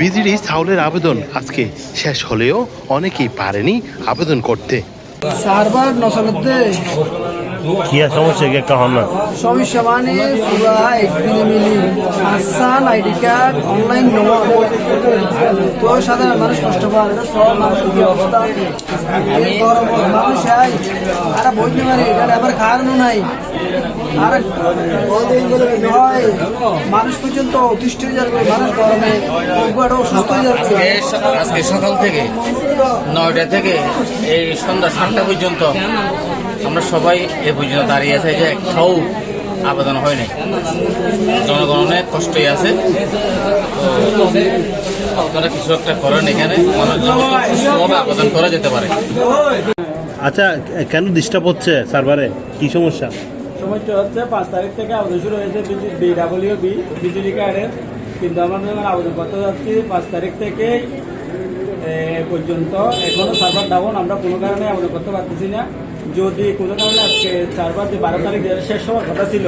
BGD চাউলের আবেদন আজকে শেষ হলেও অনেকেই পারেনি আবেদন করতে। কি সমস্যা কি? একটা হন না। সমস্যা মানে পুরা একদিনে মিলি আসান আইডি কার্ড অনলাইন নেওয়া তো সাধারণ মানুষ কষ্ট পায় এটা সব মানুষের কি অবস্থা? মানুষ আই আর বলতে পারি এটা আবার খাওয়ানো নাই। আর হয় মানুষ পর্যন্ত অতিষ্ঠ হয়ে যাবে মানুষ গরমে একবার অসুস্থ হয়ে যাচ্ছে। আজকে সকাল থেকে নয়টা থেকে এই সন্ধ্যা সাতটা পর্যন্ত আমরা সবাই এ পর্যন্ত দাঁড়িয়ে আছে যে একটাও আবেদন হয় নাই। জনগণ কষ্টই আছে। তো আপনারা কিছু একটা করেন এখানে মানুষ সব আবেদন করা যেতে পারে। আচ্ছা কেন ডিস্টার্ব হচ্ছে সার্ভারে কি সমস্যা? সমস্যা হচ্ছে পাঁচ তারিখ থেকে আবেদন শুরু হয়েছে বিডাব্লিউ বি বিজুলি কার্ডের কিন্তু আমরা আবেদন করতে যাচ্ছি পাঁচ তারিখ থেকে পর্যন্ত এখনও সার্ভার ডাউন আমরা কোনো কারণে আবেদন করতে পারতেছি না। যদি কোনো কারণে আজকে সার্ভার যে বারো তারিখ শেষ হওয়ার কথা ছিল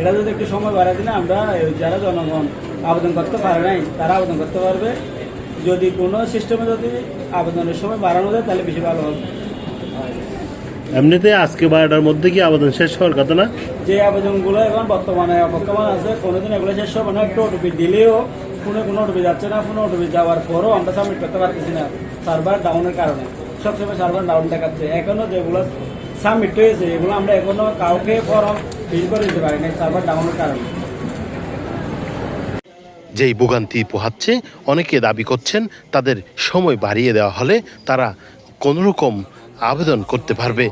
এটা যদি একটু সময় বাড়ায় দিলে আমরা যারা জনগণ আবেদন করতে পারে নাই তারা আবেদন করতে পারবে। যদি কোনো সিস্টেমে যদি আবেদনের সময় বাড়ানো যায় তাহলে বেশি ভালো হবে। এমনিতে আজকে বারোটার মধ্যে কি আবেদন শেষ হওয়ার কথা না? যে আবেদনগুলো এখন বর্তমানে অপেক্ষমান আছে কোনোদিন এগুলো শেষ হবে না একটু ওটিপি দিলেও ফোনে কোনো ওটিপি যাচ্ছে না ফোনে ওটিপি যাওয়ার পরও আমরা সাবমিট করতে পারতেছি না। সার্ভার ডাউনের কারণে। সবসময় সার্ভার ডাউন দেখাচ্ছে। এখনও যেগুলো সাবমিট হয়েছে, এগুলো আমরা এখনও কাউকে ফর্ম ফিল করে দিতে পারি না সার্ভার ডাউনের কারণে। যেই ভোগান্তি পোহাচ্ছে, অনেকে দাবি করছেন তাদের সময় বাড়িয়ে দেওয়া হলে তারা কোনোরকম আবেদন করতে পারবে।